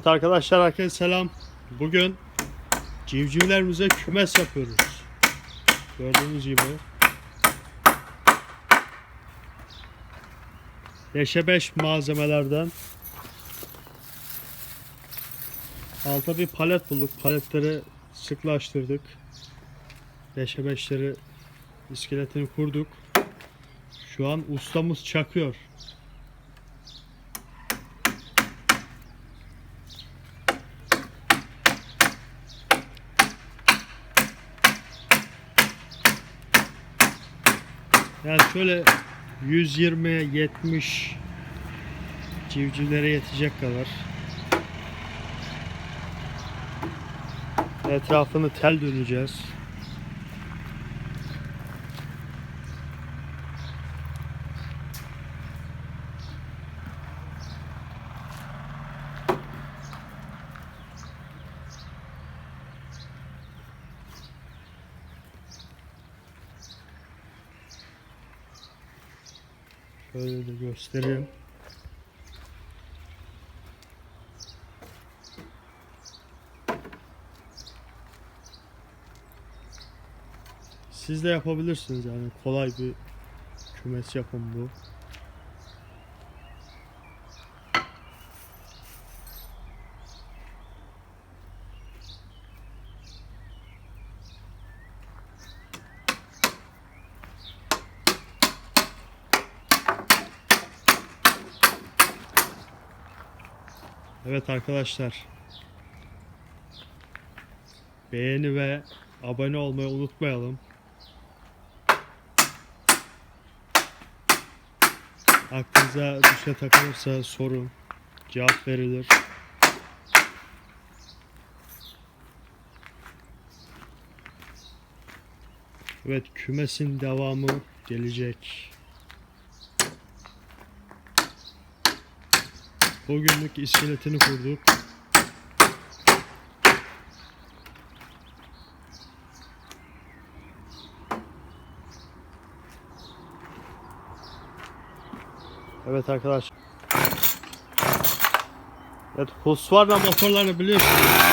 Evet arkadaşlar herkese selam. Bugün civcivlerimize kümes yapıyoruz. Gördüğünüz gibi. 5'e 5 malzemelerden alta bir palet bulduk. Paletleri sıklaştırdık. 5'e 5'leri iskeletini kurduk. Şu an ustamız çakıyor. Yani şöyle 120'ye 70 civcivlere yetecek kadar. Etrafını tel döneceğiz. Şöyle de göstereyim. Siz de yapabilirsiniz yani kolay bir kümes yapın bu. Evet arkadaşlar. Beğeni ve abone olmayı unutmayalım. Aklınıza bir şey takılırsa sorun. Cevap verilir. Evet kümesin devamı gelecek. Bugünlük iskeletini kurduk. Evet arkadaşlar. Evet Husqvarna motorlarını biliyorsunuz.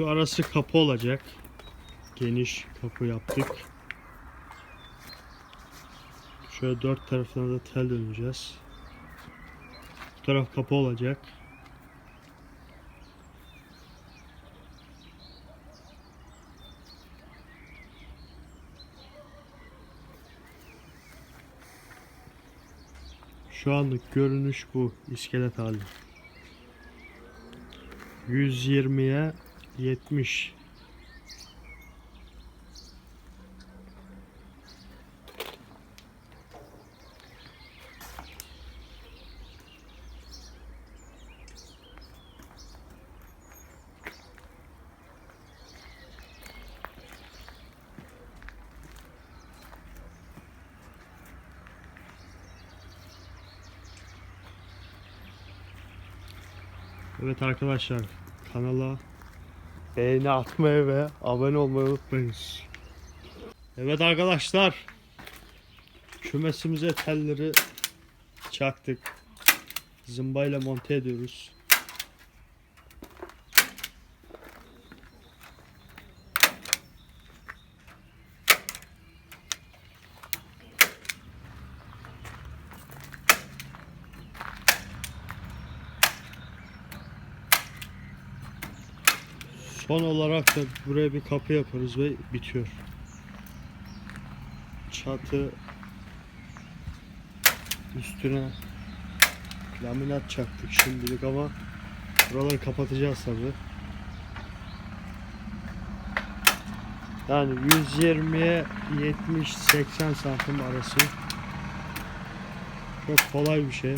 Şu arası kapı olacak. Geniş kapı yaptık. Şöyle dört tarafına da tel döneceğiz. Bu taraf kapı olacak. Şu anlık görünüş bu iskelet hali. 120'ye 70 Evet arkadaşlar kanala beğeni atmayı ve abone olmayı unutmayınız. Evet arkadaşlar kümesimize telleri çaktık. Zımbayla monte ediyoruz. Son olarak da buraya bir kapı yaparız ve bitiyor. Çatı üstüne laminat çaktık şimdilik ama buraları kapatacağız tabi. Yani 120'ye 70-80 santim arası çok kolay bir şey.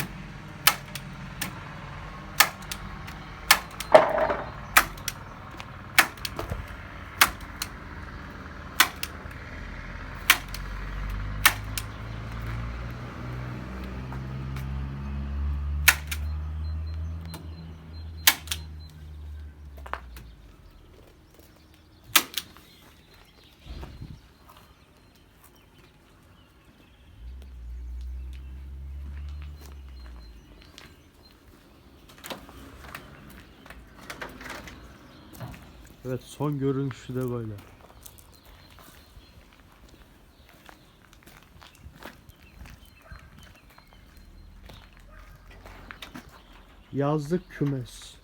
Evet son görünüşü de böyle. Yazlık kümes.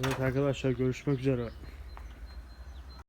Evet arkadaşlar görüşmek üzere.